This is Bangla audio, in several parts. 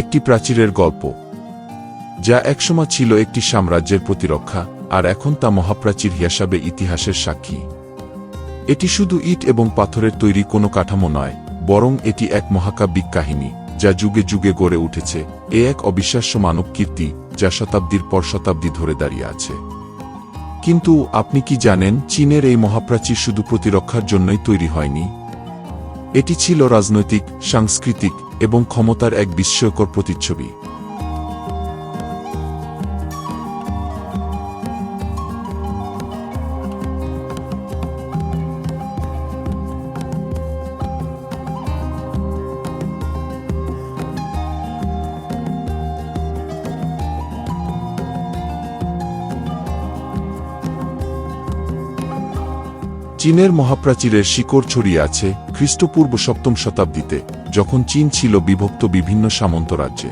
একটি প্রাচীরের গল্প, যা একসময় ছিল একটি সাম্রাজ্যের প্রতিরক্ষা, আর এখন তা মহাপ্রাচীর হিসাবে ইতিহাসের সাক্ষী। এটি শুধু ইট এবং পাথরের তৈরি কোনো কাঠামো নয়, বরং এটি এক মহাকাব্যিক কাহিনী, যা যুগে যুগে গড়ে উঠেছে, এ এক অবিশ্বাস্য মানব কীর্তি, যা শতাব্দীর পর শতাব্দী ধরে দাঁড়িয়ে আছে। কিন্তু আপনি কি জানেন, চীনের এই মহাপ্রাচীর শুধু প্রতিরক্ষার জন্যই তৈরি হয়নি? এটি ছিল রাজনৈতিক সাংস্কৃতিক এবং ক্ষমতার এক বিস্ময়কর প্রতিচ্ছবি। চীনের মহাপ্রাচীরের শিকড় ছড়িয়ে আছে খ্রিস্টপূর্ব সপ্তম শতাব্দীতে, যখন চীন ছিল বিভক্ত বিভিন্ন সামন্ত রাজ্যে।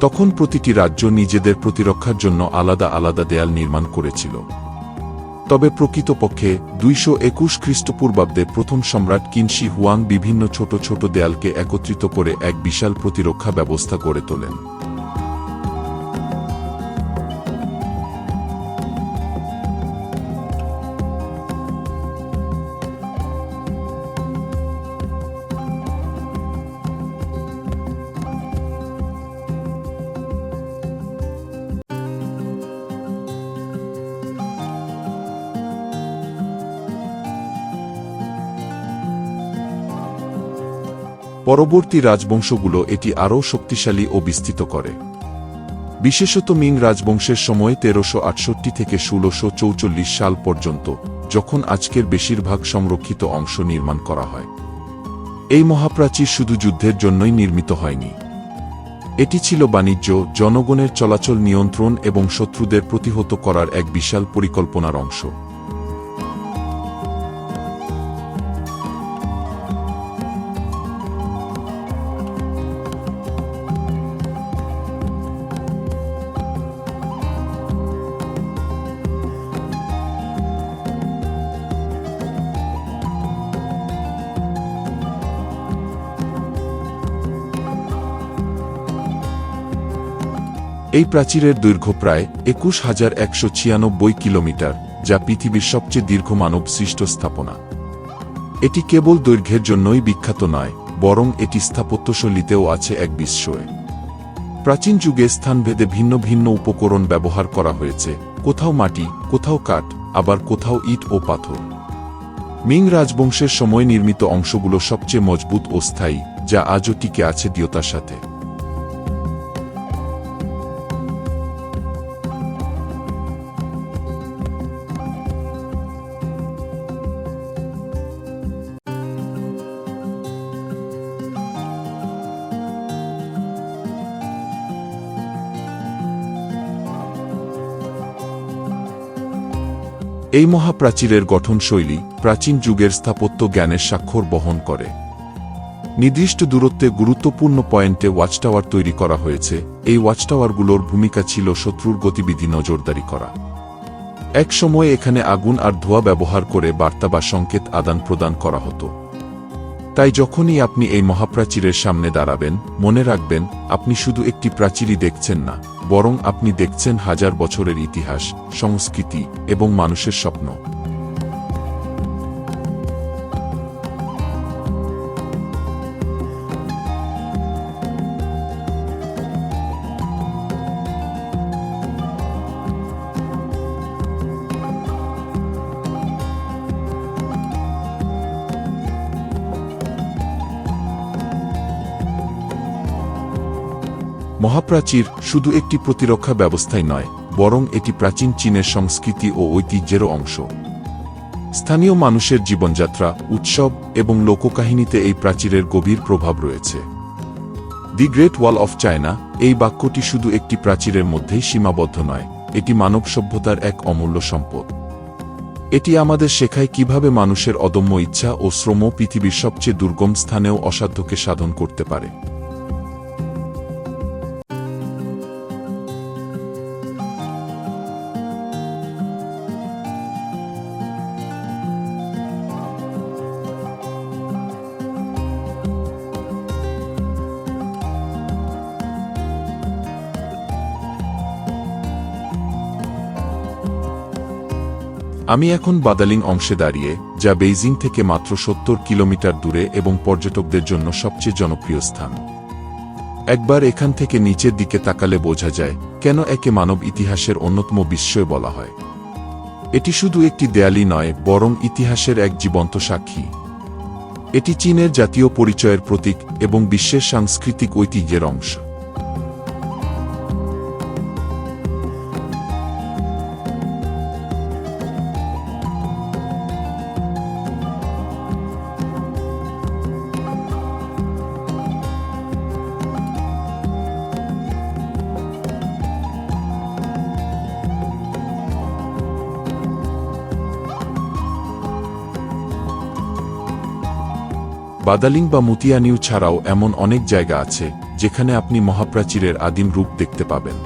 তখন প্রতিটি রাজ্য নিজেদের প্রতিরক্ষার জন্য আলাদা আলাদা দেয়াল নির্মাণ করেছিল। তবে প্রকৃতপক্ষে, দুইশো একুশ খ্রিস্টপূর্বাব্দে প্রথম সম্রাট কিনশি হুয়াং বিভিন্ন ছোট ছোট দেয়ালকে একত্রিত করে এক বিশাল প্রতিরক্ষা ব্যবস্থা গড়ে তোলেন। পরবর্তী রাজবংশগুলো এটি আরও শক্তিশালী ও বিস্তৃত করে। বিশেষত মিং রাজবংশের সময় তেরোশো আটষট্টি থেকে ষোলোশো চৌচল্লিশ সাল পর্যন্ত, যখন আজকের বেশিরভাগ সংরক্ষিত অংশ নির্মাণ করা হয়। এই মহাপ্রাচীর শুধু যুদ্ধের জন্যই নির্মিত হয়নি। এটি ছিল বাণিজ্য, জনগণের চলাচল নিয়ন্ত্রণ এবং শত্রুদের প্রতিহত করার এক বিশাল পরিকল্পনার অংশ। এই প্রাচীরের দৈর্ঘ্য প্রায় একুশ হাজার একশো ছিয়ানব্বই কিলোমিটার, যা পৃথিবীর সবচেয়ে দীর্ঘ মানব সৃষ্ট স্থাপনা। এটি কেবল দৈর্ঘ্যের জন্যই বিখ্যাত নয়, বরং এটি স্থাপত্যশৈলীতেও আছে এক বিস্ময়। প্রাচীন যুগে স্থানভেদে ভিন্ন ভিন্ন উপকরণ ব্যবহার করা হয়েছে, কোথাও মাটি, কোথাও কাঠ, আবার কোথাও ইট ও পাথর। মিং রাজবংশের সময় নির্মিত অংশগুলো সবচেয়ে মজবুত ও স্থায়ী, যা আজও টিকে আছে দৃঢ়তার সাথে। এই মহাপ্রাচীরের গঠনশৈলী প্রাচীন যুগের স্থাপত্য জ্ঞানের স্বাক্ষর বহন করে। নির্দিষ্ট দূরত্বে গুরুত্বপূর্ণ পয়েন্টে ওয়াচটাওয়ার তৈরি করা হয়েছে। এই ওয়াচটাওয়ারগুলোর ভূমিকা ছিল শত্রুর গতিবিধি নজরদারি করা। এক সময় এখানে আগুন আর ধোঁয়া ব্যবহার করে বার্তা বা সংকেত আদান প্রদান করা হতো। তাই যখনই আপনি এই মহাপ্রাচীরের সামনে দাঁড়াবেন, মনে রাখবেন, আপনি শুধু একটি প্রাচীরই দেখছেন না। বরং আপনি দেখছেন হাজার বছরের ইতিহাস সংস্কৃতি এবং মানুষের স্বপ্ন। মহাপ্রাচীর শুধু একটি প্রতিরক্ষা ব্যবস্থাই নয়, বরং এটি প্রাচীন চীনের সংস্কৃতি ও ঐতিহ্যেরও অংশ। স্থানীয় মানুষের জীবনযাত্রা, উৎসব এবং লোককাহিনীতে এই প্রাচীরের গভীর প্রভাব রয়েছে। The great wall of China এই বাক্যটি শুধু একটি প্রাচীরের মধ্যেই সীমাবদ্ধ নয়, এটি মানব সভ্যতার এক অমূল্য সম্পদ। এটি আমাদের শেখায় কীভাবে মানুষের অদম্য ইচ্ছা ও শ্রম পৃথিবীর সবচেয়ে দুর্গম স্থানেও অসাধ্যকে সাধন করতে পারে। আমি এখন বাদালিং অংশে দাঁড়িয়ে, যা বেইজিং থেকে মাত্র সত্তর কিলোমিটার দূরে এবং পর্যটকদের জন্য সবচেয়ে জনপ্রিয় স্থান। একবার এখান থেকে নিচের দিকে তাকালে বোঝা যায়, কেন একে মানব ইতিহাসের অন্যতম বিস্ময় বলা হয়। এটি শুধু একটি দেয়ালি নয়, বরং ইতিহাসের এক জীবন্ত সাক্ষী। এটি চীনের জাতীয় পরিচয়ের প্রতীক এবং বিশ্বের সাংস্কৃতিক ঐতিহ্যের অংশ। বাদালিং বা মুতিয়ানিউ ছাড়াও এমন অনেক জায়গা আছে, যেখানে আপনি মহাপ্রাচীরের আদিম রূপ দেখতে পাবেন।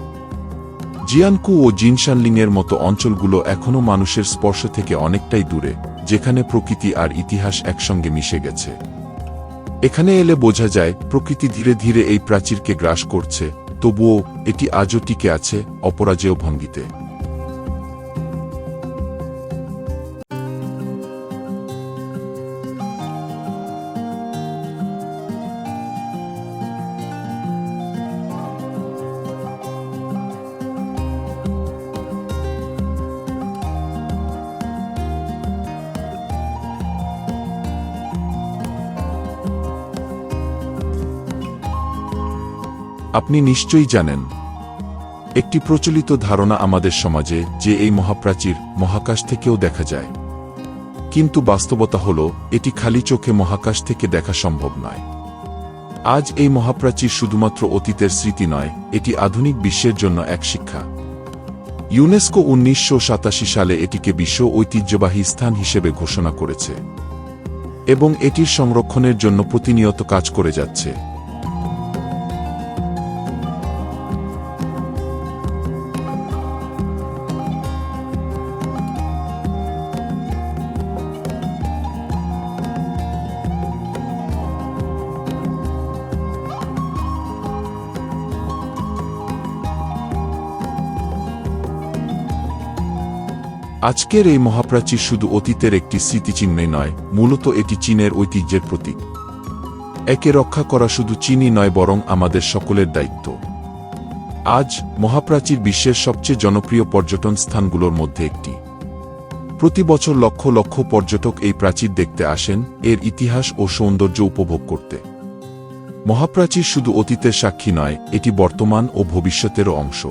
জিয়ানকু ও জিনশানলিংয়ের মতো অঞ্চলগুলো এখনও মানুষের স্পর্শ থেকে অনেকটাই দূরে, যেখানে প্রকৃতি আর ইতিহাস একসঙ্গে মিশে গেছে। এখানে এলে বোঝা যায়, প্রকৃতি ধীরে ধীরে এই প্রাচীরকে গ্রাস করছে, তবুও এটি আজও টিকে আছে, অপরাজেয় ভঙ্গিতে। আপনি নিশ্চয়ই জানেন। একটি প্রচলিত ধারণা আমাদের সমাজে যে এই মহাপ্রাচীর মহাকাশ থেকেও দেখা যায়। কিন্তু বাস্তবতা হল, এটি খালি চোখে মহাকাশ থেকে দেখা সম্ভব নয়। আজ এই মহাপ্রাচীর শুধুমাত্র অতীতের স্মৃতি নয়, এটি আধুনিক বিশ্বের জন্য এক শিক্ষা। ইউনেস্কো উনিশশো সাতাশি সালে এটিকে বিশ্ব ঐতিহ্যবাহী স্থান হিসেবে ঘোষণা করেছে। এবং এটির সংরক্ষণের জন্য প্রতিনিয়ত কাজ করে যাচ্ছে। আজকের এই মহাপ্রাচীর শুধু অতীতের একটি স্মৃতিচিহ্নই নয়, মূলত এটি চীনের ঐতিহ্যের প্রতীক। একে রক্ষা করা শুধু চীনই নয়, বরং আমাদের সকলের দায়িত্ব। আজ, মহাপ্রাচীর বিশ্বের সবচেয়ে জনপ্রিয় পর্যটন স্থানগুলোর মধ্যে একটি। প্রতি বছর লক্ষ লক্ষ পর্যটক এই প্রাচীর দেখতে আসেন, এর ইতিহাস ও সৌন্দর্য উপভোগ করতে। মহাপ্রাচীর শুধু অতীতের সাক্ষী নয়, এটি বর্তমান ও ভবিষ্যতেরও অংশ।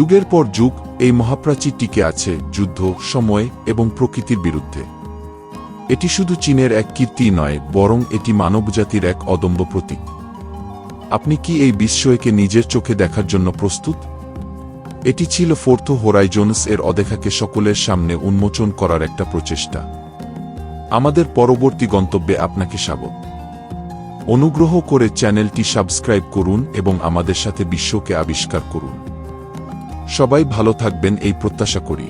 যুগের পর যুগ এই মহাপ্রাচীর টিকে আছে যুদ্ধ, সময় এবং প্রকৃতির বিরুদ্ধে। এটি শুধু চীনের এক কীর্তি নয়, বরং এটি মানবজাতির এক অদম্য প্রতীক। আপনি কি এই বিস্ময়কে নিজের চোখে দেখার জন্য প্রস্তুত? এটি ছিল ফোর্থ হোরাইজোনস এর অদেখাকে সকলের সামনে উন্মোচন করার একটা প্রচেষ্টা। আমাদের পরবর্তী গন্তব্যে আপনাকে স্বাগত। অনুগ্রহ করে চ্যানেলটি সাবস্ক্রাইব করুন এবং আমাদের সাথে বিশ্বকে আবিষ্কার করুন। সবাই ভালো থাকবেন এই প্রত্যাশা করি।